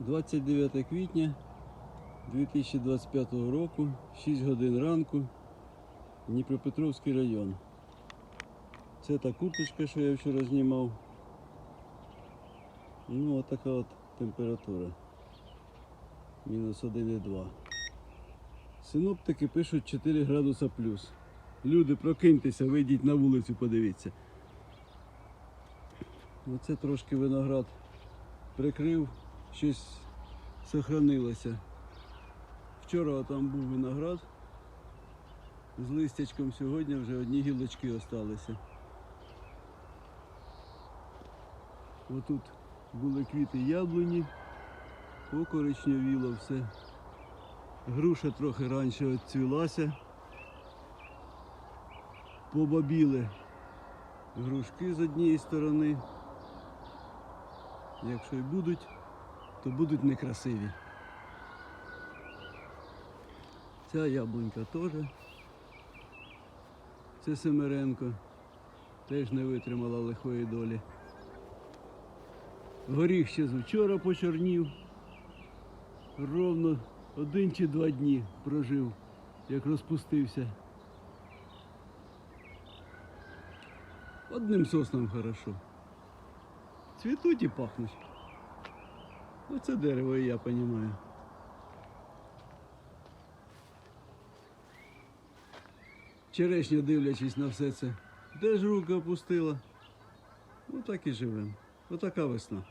29 квітня 2025 року, 6 годин ранку, Дніпропетровський район. Це та курточка, що я вчора знімав. Ну, от така от температура. Мінус 1,2. Синоптики пишуть 4 градуса плюс. Люди, прокиньтеся, вийдіть на вулицю, подивіться. Оце трошки виноград прикрив, щось сохранилося. Вчора там був виноград з листячком, сьогодні вже одні гілочки осталися. Отут були квіти яблуні, покоричневіло все. Груша трохи раніше відцвілася. Побабіли грушки з однієї сторони. Якщо і будуть, то будуть некрасиві. Ця яблунька теж. Це Семеренко. Теж не витримала лихої долі. Горіх ще з вчора почорнів. Ровно один чи два дні прожив, як розпустився. Одним соснам хорошо. Цвітуть і пахнуть. Оце дерево і я розумію. Черешня, дивлячись на все це, теж руки опустила. Ну так і живемо. Отака весна.